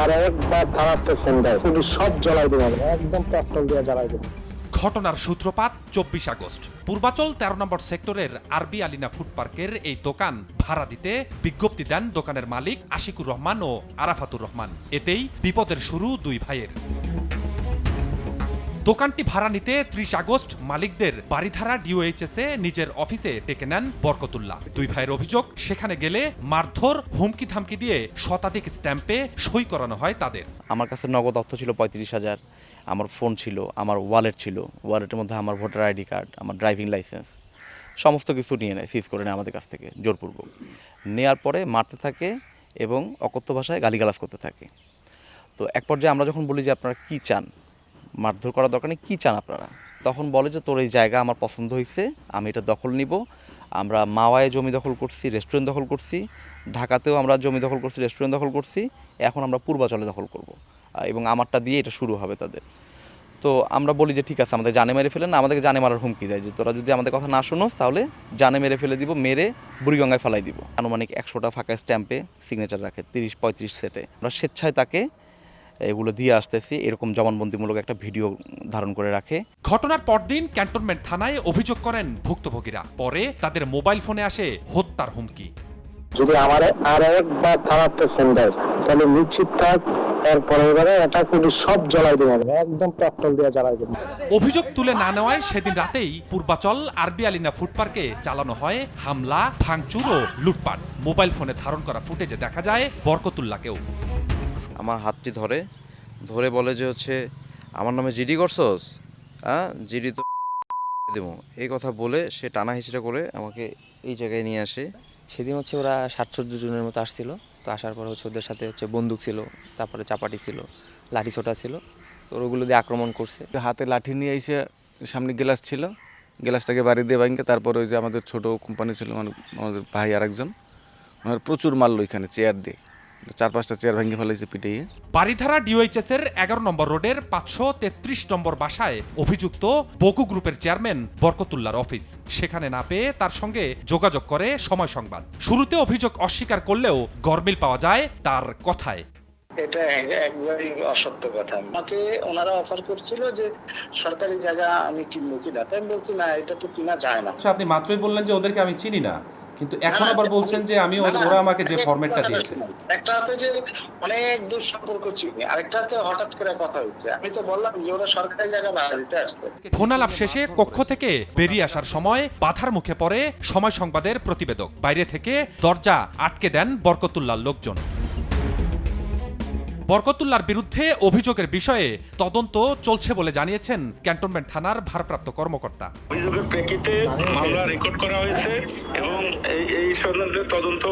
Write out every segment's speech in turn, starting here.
আর একবার ফোন দেয় সব জ্বালাই দেবে। একদম পেট্রোল দিয়ে জ্বালাই দেবে। ঘটনার সূত্রপাত চব্বিশ আগস্ট। পূর্বাচল তেরো নম্বর সেক্টরের আরবি আলিনা ফুড পার্কের এই দোকান। ভাড়া দিতে বিজ্ঞপ্তি দেন দোকানের মালিক আশিকুর রহমান ও আরাফাতুর রহমান। এতেই বিপদের শুরু দুই ভাইয়ের। দোকানটি ভাড়া নিতে ত্রিশ আগস্ট মালিকদের বাড়িধারা ডিওএইচএস এ নিজের অফিসে ডেকে নেন বরকতুল্লাহ। দুই ভাইয়ের অভিযোগ, সেখানে গেলে মারধর হুমকি থামকি দিয়ে শতাধিক স্ট্যাম্পে সই করানো হয় তাদের। আমার কাছে নগদ অর্থ ছিল পঁয়ত্রিশ হাজার, আমার ফোন ছিল, আমার ওয়ালেট ছিল, ওয়ালেটের মধ্যে আমার ভোটার আইডি কার্ড, আমার ড্রাইভিং লাইসেন্স, সমস্ত কিছু নিয়ে নেয় সিজ করে নেয় আমাদের কাছ থেকে, জোরপূর্বক। নেয়ার পরে মারতে থাকে এবং অকথ্য ভাষায় গালিগালাজ করতে থাকে। তো এক পর্যায়ে আমরা যখন বলি যে আপনারা কী চান মারধর করার দরকার নেই। কী চান আপনারা? তখন বলে যে, তোর এই জায়গা আমার পছন্দ হয়েছে আমি এটা দখল নিব। আমরা মাওয়ায় জমি দখল করছি রেস্টুরেন্ট দখল করছি, ঢাকাতেও আমরা জমি দখল করছি রেস্টুরেন্ট দখল করছি, এখন আমরা পূর্বাচলে দখল করব। এবং আমারটা দিয়ে এটা শুরু হবে তাদের। তো আমরা বলি যে, ঠিক আছে, আমাদের জানে মেরে ফেলেন আমাদেরকে জানে মারার হুমকি দেয়। যে, তোরা যদি আমাদের কথা না শুনোস, তাহলে জানে মেরে ফেলে দিব, মেরে বুড়িগঙ্গায় ফেলাই দিব। আনুমানিক একশোটা ফাঁকা স্ট্যাম্পে সিগনেচার রাখে, তিরিশ পঁয়ত্রিশ সেটে। আমরা স্বেচ্ছায় তাকে এগুলো দিয়ে আসতেছি। এরকম জবানবন্দিমূলক একটা ভিডিও ধারণ করে রাখে। ঘটনার পরদিন ক্যান্টনমেন্ট থানায় অভিযোগ করেন ভুক্তভোগীরা। পরে তাদের মোবাইল ফোনে আসে হত্যার হুমকি। যদি আমার আর একবার থানাতে ফোন দেয় তাহলে নিশ্চিত থাক এরপরে এবারে এটা পুলিশ সব জ্বালাই দেবে। একদম পেট্রোল দিয়ে জ্বালাই দেবে। অভিযোগ তুলে না নেওয়ায় সেদিন রাতেই পূর্বাচল আরবি আলিনা ফুটপার্কে চালানো হয় হামলা ভাঙচুর ও লুটপাট। মোবাইল ফোনে ধারণ করা ফুটেজে দেখা যায় বরকতুল্লাহকেও আমার হাতটি ধরে ধরে বলে যে হচ্ছে আমার নামে জিডি করছস? হ্যাঁ জিডি তো দেবো। এই কথা বলে সে টানা হিচড়া করে আমাকে এই জায়গায় নিয়ে আসে। সেদিন হচ্ছে ওরা সাতচল্লিশ জনের মতো আসছিল। তো আসার পর হচ্ছে ওদের সাথে হচ্ছে বন্দুক ছিল তারপরে চাপাটি ছিল লাঠি ছোটা ছিল। তো ওগুলো দিয়ে আক্রমণ করছে। হাতে লাঠি নিয়ে এসে সামনে গ্লাস ছিল। গ্লাসটাকে বাড়ি দিয়ে ভাঙকে তারপরে ওই যে আমাদের ছোট কোম্পানি ছিল মানে আমাদের ভাই আরেকজন। ওনার প্রচুর মারলো ওইখানে চেয়ার দিয়ে। চার পাঁচটা চেয়ার ভেঙে ফেলাইছে পিটিয়ে। বারিধারা ডিওএইচএস এর এগারো নম্বর রোডের পাঁচশো তেত্রিশ নম্বর বাসায় অভিযুক্ত বকু গ্রুপের চেয়ারম্যান বরকতুল্লার অফিস। সেখানে না পেয়ে তার সঙ্গে যোগাযোগ করে সময় সংবাদ। শুরুতে অভিযোগ অস্বীকার করলেও গরমিল পাওয়া যায় তার কথায়। এটা একবারই অসত্য কথা। আমাকে ওনারা অফার করছিল যে সরকারি জায়গা আমি কিনবো কিনা। তাই আমি বলছি না এটা তো কিনা যায় না। আচ্ছা আপনি মাত্রই বললেন যে ওদেরকে আমি চিনি না। কিন্তু এখন আবার বলছেন যে আমি ওরা আমাকে যে ফরম্যাটটা দিয়েছে। একটা হাতে যে অনেক দূর সম্পর্ক চিনি। আরেকটা হাতে হঠাৎ করে কথা হচ্ছে। আমি তো বললাম যে ওরা সরকারি জায়গা ভাড়া দিতে আসছে। ফোনালাপ শেষে কক্ষ থেকে বেরিয়ে আসার সময় বাধার মুখে পড়ে সময় সংবাদের প্রতিবেদক। বাইরে থেকে দরজা আটকে দেন বরকতুল্লাহর লোকজন। বরকতুল্লার বিরুদ্ধে অভিযোগের বিষয়ে তদন্ত চলছে বলে জানিয়েছেন ক্যান্টনমেন্ট থানার ভারপ্রাপ্ত কর্মকর্তা। অভিযোগের প্রেক্ষিতে মামলা রেকর্ড করা হয়েছে এবং এই সংক্রান্ত তদন্ত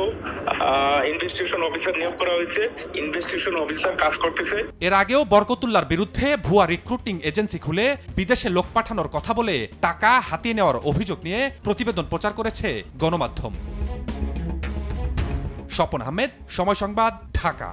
ইনভেস্টিগেশন অফিসার নিয়োগ করা হয়েছে। ইনভেস্টিগেশন অফিসার কাজ করতেছে। এর আগেও বরকতুল্লার বিরুদ্ধে ভুয়া রিক্রুটিং এজেন্সি খুলে বিদেশে লোক পাঠানোর কথা বলে টাকা হাতিয়ে নেওয়ার অভিযোগ নিয়ে প্রতিবেদন প্রচার করেছে গণমাধ্যম। স্বপন আহমেদ সময় সংবাদ ঢাকা।